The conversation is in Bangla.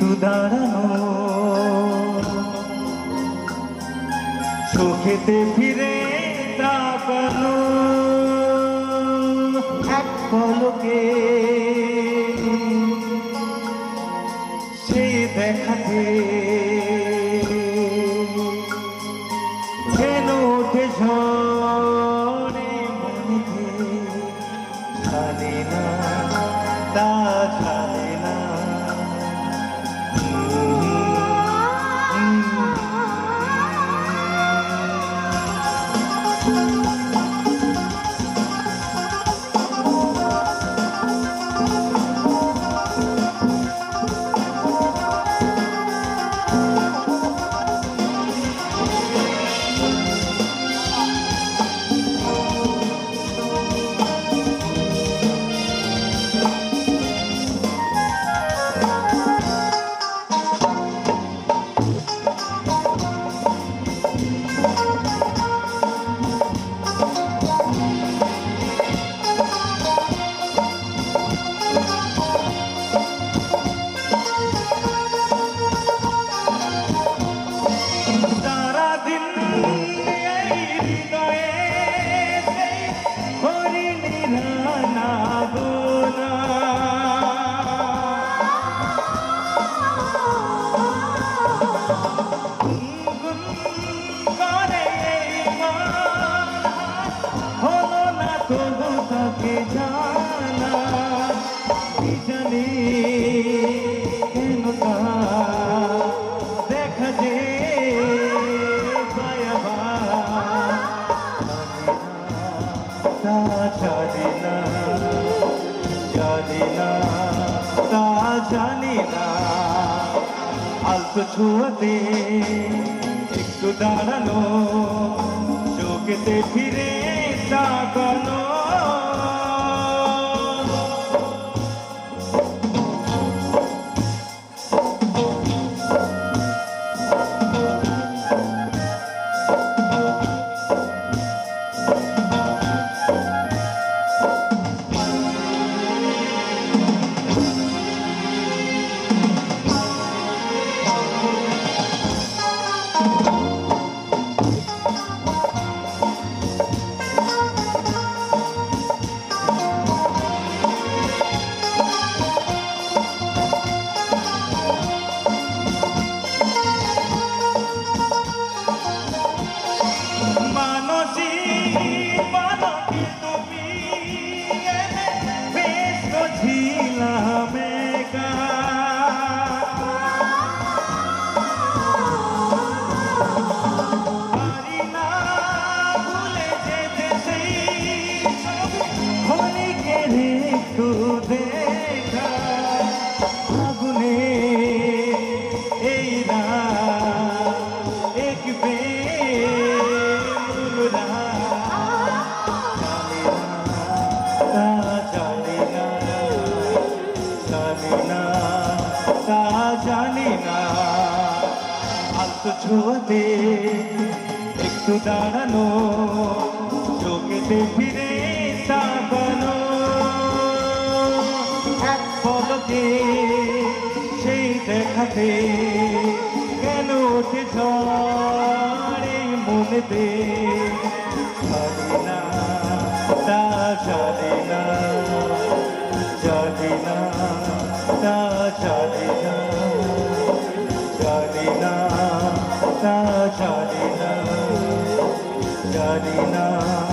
কিন্তু দাঁড়ানো। চোখেতে ফিরে তাকানো। এক পলকে সে দেখাতে। যেন ওঠে না জানি না তা জানি না। আলতো ছোঁয়াতে একটু দাঁড়ানো চোখেতে ফিরে তাকানো। একটু দেখা, আগুনে এই জানি না জানি না তা জানি না আলতো ছোঁয়াতে একটু দাঁড়ানো, চোখেতে ফিরে তাকানো। পলকে সেই দেখাতে কেন ওঠে ঝড়ে মনেতে জানি না, তা না না, তা না না, তা জানি না জানি না।